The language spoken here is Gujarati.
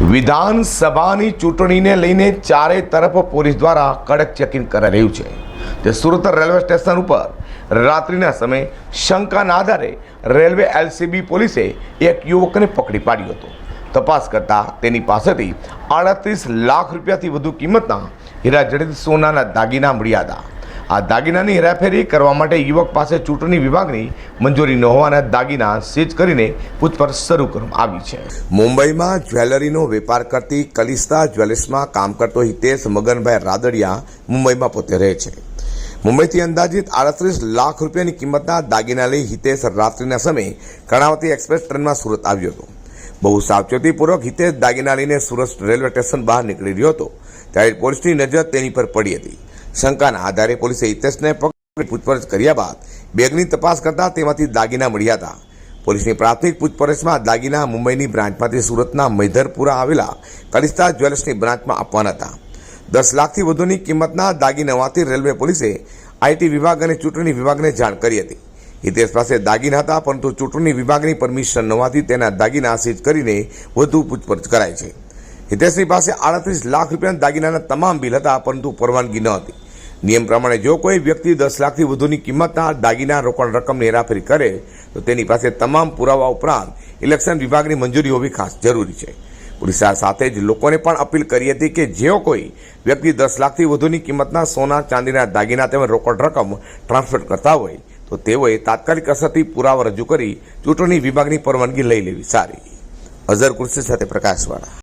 વિધાનસભાની ચૂંટણીને લઈને ચારે તરફ પોલીસ દ્વારા કડક ચેકિંગ કરાઈ રહ્યું છે. તે સુરત રેલવે સ્ટેશન ઉપર રાત્રિના સમયે શંકાના આધારે રેલવે એલસીબી પોલીસે એક યુવકને પકડી પાડ્યો હતો. તપાસ કરતા તેની પાસેથી આડત્રીસ લાખ રૂપિયાથી વધુ કિંમતના હીરા જડિત સોનાના દાગીના મળ્યા હતા. આ દાગીનાની હેરાફેરી કરવા માટે યુવક પાસે ચૂંટણી વિભાગની મંજૂરી ન હોવાના દાગીના સીઝ કરીને પૂછપરછ શરૂ કરવામાં આવી છે. મુંબઈમાં જ્વેલરીનો વેપાર કરતી કલિસ્તા જ્વેલર્સમાં કામ કરતો હિતેશ મગનભાઈ રાદડિયા મુંબઈમાં પોતે રહે છે. મુંબઈથી અંદાજિત આડત્રીસ લાખ રૂપિયાની કિંમતના દાગીના લઈ હિતેશ રાત્રિના સમયે કર્ણાવતી એક્સપ્રેસ ટ્રેનમાં સુરત આવ્યો હતો. બહુ સાવચેતીપૂર્વક હિતેશ દાગીના લઈને સુરત રેલવે સ્ટેશન બહાર નીકળી રહ્યો હતો. ત્યારે પોલીસની નજર તેની પર પડી હતી. શંકાના આધારે પોલીસે હિતેશને પકડી પૂછપરછ કર્યા બાદ બેગની તપાસ કરતા તેમાંથી દાગીના મળ્યા હતા. પોલીસની પ્રાથમિક પૂછપરછમાં દાગીના મુંબઈની બ્રાન્ચમાંથી સુરતના મૈધરપુરા આવેલા કલિસ્તા જ્વેલર્સની બ્રાન્ચમાં આપવાના હતા. દસ લાખથી વધુની કિંમતના દાગીનામાંથી રેલવે પોલીસે આઈટી વિભાગ અને ચૂંટણી વિભાગને જાણ કરી હતી. હિતેશ પાસે દાગીના હતા, પરંતુ ચૂંટણી વિભાગની પરમિશન ન હોવાથી તેના દાગીના સીઝ કરીને વધુ પૂછપરછ કરાય છે. હિતેશની પાસે આડત્રીસ લાખ રૂપિયાના દાગીનાના તમામ બિલ હતા, પરંતુ પરવાનગી ન હતી. નિયમ પ્રમાણે જો કોઈ વ્યક્તિ દસ લાખથી વધુની કિંમતના દાગીના રોકડ રકમની હેરાફેરી કરે, તો તેની પાસે તમામ પુરાવા ઉપરાંત ઇલેક્શન વિભાગની મંજૂરી હોવી ખાસ જરૂરી છે. પોલીસા સાથે જ લોકોને પણ અપીલ કરી હતી કે જેઓ કોઈ વ્યક્તિ દસ લાખથી વધુની કિંમતના સોના, ચાંદીના દાગીના તેમજ રોકડ રકમ ટ્રાન્સફર કરતા હોય, તો તેઓએ તાત્કાલિક અસરથી પુરાવા રજૂ કરી ચૂંટણી વિભાગની પરવાનગી લઈ લેવી સારી. અઝર કુર્સી સાથે પ્રકાશવાળા.